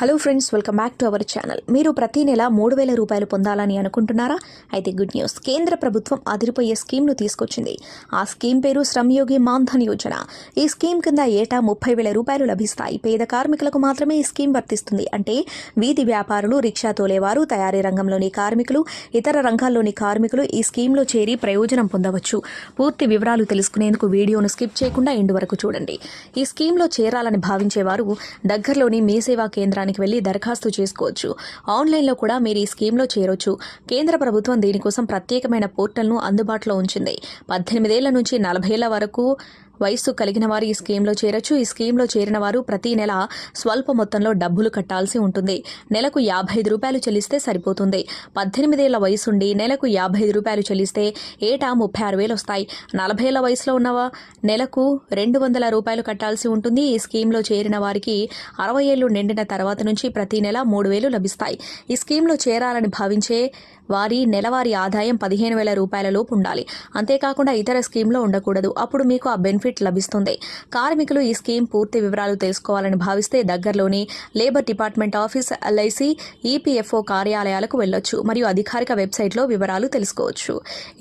Hello friends welcome back to our channel మీరు ప్రతి నెల మూడు వేల రూపాయలు పొందాలని అనుకుంటున్నారా? అయితే గుడ్ న్యూస్ కేంద్ర ప్రభుత్వం అదిరిపోయే స్కీమ్ను తీసుకొచ్చింది. ఆ స్కీమ్ పేరు శ్రమయోగి మాన్ధన్ యోజన. ఈ స్కీమ్ కింద ఏటా ముప్పై వేల రూపాయలు లభిస్తాయి. పేద కార్మికులకు మాత్రమే ఈ స్కీమ్ వర్తిస్తుంది. అంటే వీధి వ్యాపారులు రిక్షా తోలేవారు తయారీ రంగంలోని కార్మికులు ఇతర రంగాల్లోని కార్మికులు ఈ స్కీమ్లో చేరి ప్రయోజనం పొందవచ్చు. పూర్తి వివరాలు తెలుసుకునేందుకు వీడియోను స్కిప్ చేయకుండా ఎండు వరకు చూడండి. ఈ స్కీమ్లో చేరాలని భావించేవారు దగ్గరలోని మీ సేవా కేంద్రానికి వెళ్ళి దరఖాస్తు చేసుకోవచ్చు. ఆన్లైన్లో కూడా మీరు ఈ స్కీమ్లో చేరొచ్చు. కేంద్ర ప్రభుత్వం దీనికోసం ప్రత్యేకమైన పోర్టల్ను అందుబాటులో ఉంచింది. పద్దెనిమిదేళ్ళ నుంచి నలభై ఏళ్ళ వరకు వయస్సు కలిగిన వారు ఈ స్కీమ్లో చేరొచ్చు. ఈ స్కీమ్లో చేరిన వారు ప్రతి నెల స్వల్ప మొత్తంలో డబ్బులు కట్టాల్సి ఉంటుంది. నెలకు యాభై ఐదు రూపాయలు చెల్లిస్తే సరిపోతుంది. పద్దెనిమిదేళ్ళ వయసుండి నెలకు యాభై ఐదు రూపాయలు చెల్లిస్తే ఏటా ముప్పై ఆరు వేలు వస్తాయి. నలభై ఏళ్ళ వయసులో ఉన్నవా? నెలకు రెండు వందల రూపాయలు కట్టాల్సి ఉంటుంది. ఈ స్కీమ్లో చేరిన వారికి అరవై ఏళ్ళు నిండిన తర్వాత నుంచి ప్రతి నెల మూడు వేలు లభిస్తాయి. ఈ స్కీమ్లో చేరాలని భావించే వారి నెలవారీ ఆదాయం పదిహేను వేల రూపాయల లోపు ఉండాలి. అంతేకాకుండా ఇతర స్కీమ్లో ఉండకూడదు. అప్పుడు మీకు ఆ బెనిఫిట్ లభిస్తుంది. కార్మికులు ఈ స్కీమ్ పూర్తి వివరాలు తెలుసుకోవాలని భావిస్తే దగ్గరలోని labour department office LIC EPFO కార్యాలయాలకు వెళ్ళొచ్చు మరియు అధికారిక వెబ్సైట్లో వివరాలు తెలుసుకోవచ్చు.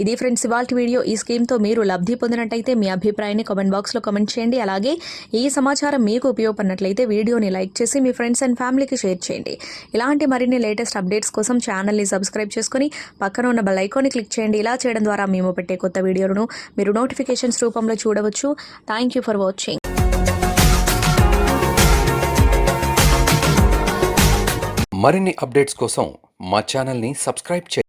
ఇది ఫ్రెండ్స్ ఇవాల్టి వీడియో. ఈ స్కీమ్తో మీరు లబ్ధి పొందినట్టయితే మీ అభిప్రాయాన్ని కామెంట్ బాక్స్లో కామెంట్ చేయండి. అలాగే ఈ సమాచారం మీకు ఉపయోగపడినట్లయితే వీడియోని లైక్ చేసి మీ ఫ్రెండ్స్ అండ్ ఫ్యామిలీకి షేర్ చేయండి. ఇలాంటి మరిన్ని లేటెస్ట్ అప్డేట్స్ కోసం ఛానల్ని సబ్స్క్రైబ్ చేసుకుని పక్కన ఉన్న బెల్ ఐకాన్ని క్లిక్ చేయండి. ఇలా చేయడం ద్వారా మేము పెట్టే కొత్త వీడియోలను మీరు నోటిఫికేషన్స్ రూపంలో చూడవచ్చు. థ్యాంక్ యూ ఫర్ వాచింగ్ మరిన్ని అప్డేట్స్ కోసం మా ఛానల్ని సబ్స్క్రైబ్ చేయండి.